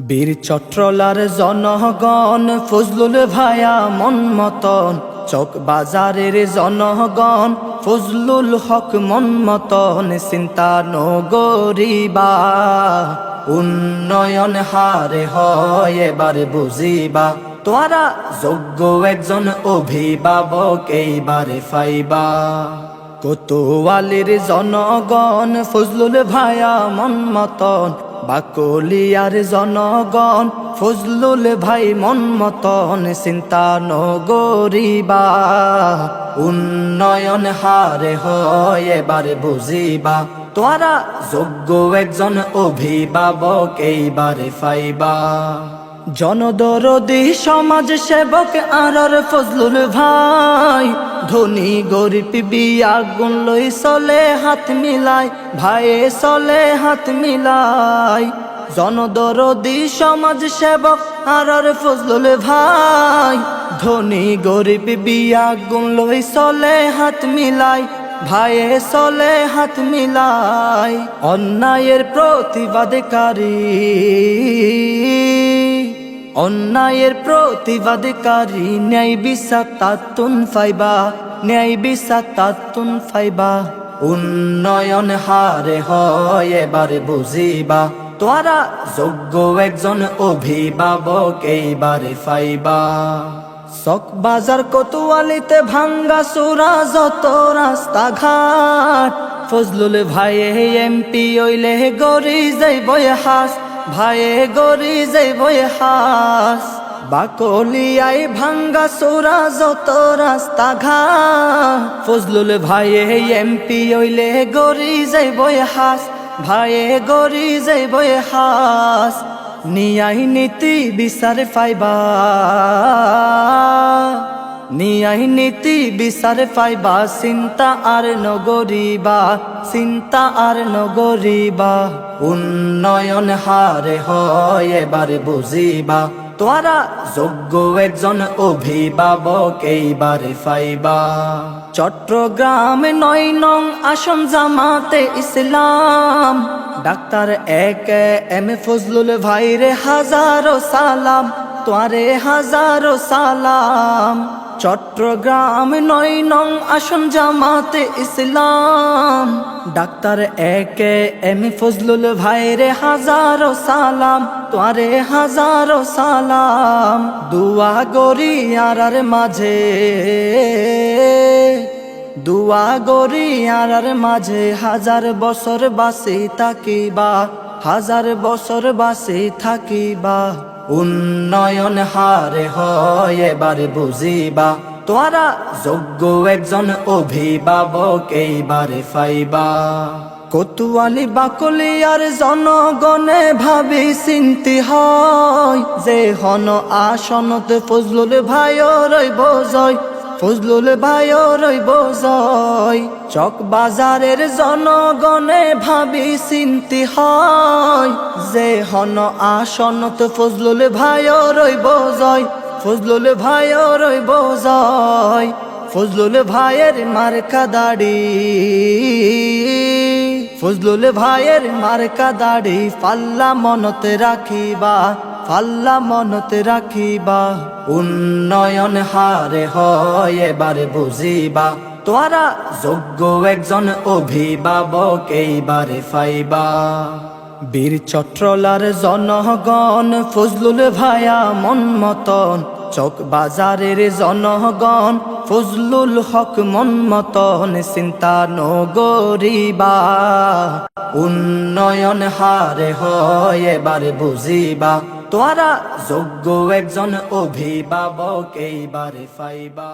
বীর চট্রলার জনগণ, ফজলুল ভায়া মন মতন। চক বাজারের জনগণ, ফজলুল হক মন মতন। চিন্তা নগরিবা, উন্নয়ন হারে হয় এবার বুঝিবা। তোরা যোগ্য একজন অভিভাবক এইবারে ফাইবা। কোতোয়ালির জনগণ, ফজলুল ভায়া মন মতন। বাকলিয়ার জনগণ, ফজলুল ভাই মন মতন চিন্তা নগরিবা। উন্নয়ন হারে হয় এবার বুঝিবা। তোরা যোগ্য একজন অভিভাবক এইবারে ফাইবা। জনদরদি সমাজ সেবক আরর ফজলুল ভাই। ধনী গরিব বিয়া গুণ লই চলে, হাত মিলাই, ভাইয়ে চলে, হাত মিলাই। জনদরদি সমাজ সেবক আরর ফজলুল ভাই। ধনী গরিব বিয়া গুণ লই চলে, হাত মিলাই, ভাইয়ে চলে, হাত মিলাই। অন্যায়ের প্রতিবাদকারী। অন্যায়ের প্রতিবাদকারী ন্যায় বিচার তাতুন ফাইবা, ন্যায় বিচার তাতুন ফাইবা। উন্নয়ন হারে হয় এবারে বুঝিবা তোরা যোগ্য একজন অভিভাবক এইবারে ফাইবা। চক বাজার কতুয়ালিতে ভাঙ্গা সুরা যত রাস্তাঘাট, ফজলুল ভাইয়ে এমপি ওইলে গড়ি যাইব হাস ভাইয়ে যাই বই হাস। বাকলিয়াই ভাঙ্গা সুরা যত রাস্তা ঘা ফজলুল ভাইয়ে এমপি ওইলে গরি যাই বই হাস। ভাইয়ে যাই বই হাস। নিয়াই নীতি বিচার ফাইবা নিয়াই নীতি বিচার ফাইবা চিন্তা আর নগরিবা, চিন্তা আর নগরিবা। উন্নয়ন হারে হয় এবারে বুঝিবা তোরা যোগ্য একজন অভিভাবক এইবারে ফাইবা চট্টগ্রাম নয় নং আসন Jamaat e Islam, doctor A K M A Fazlul ভাইরে হাজারো সালাম তোয়ারে হাজারো সালাম। চট্টগ্রাম নয় নং আসন Jamaat e Islam. Doctor A K M Fazlul ভাইরে হাজারো সালাম, তোয়ারে হাজারো সালাম। দুয়া গরি আর মাঝে, দুয়া গরি আর মাঝে, হাজার বছর বাসি থাকিবা, হাজার বছর বাসি থাকিবা। উন্নয়ন হারে হয়, এবার বুঝিবা তোরা যোগ্য একজন অভিভাবক, এইবারে ফাইবা। কতুয়ালি বাকলিয়ার জনগণে ভাবি চিন্তি হয়, যে হন আসনত ফজলুল ভাই রইব জয়। ফজলুল ভাইও রইব জয় চক বাজারের জনগণে ভাবি চিন্তি হয়। যে হন আসনত ফজলুল ভাইও রইব জয় ফজলুল ভাইও রইব জয় ফজলুল ভাইয়ের মার্কা দাড়ি। ফজলুল ভাইয়ের মার্কা দাড়ি পাল্লা মনতে রাখিবা পাল্লা মনতে রাখিবা, উন্নয়ন হারে হয় এবারে বুঝিবা। তোরা যোগ্য একজন অভিভাবক এইবারে ফাইবা। বীর চট্রলার জনগণ, ফজলুল ভায়া মন মতন। চক বাজারের জনগণ, ফজলুল হক মন মতন। চিন্তা নগরিবা, উন্নয়ন হারে হয় এবারে বুঝিবা। তোরা যোগ্য একজন অভিভাবক এইবারে ফাইবা।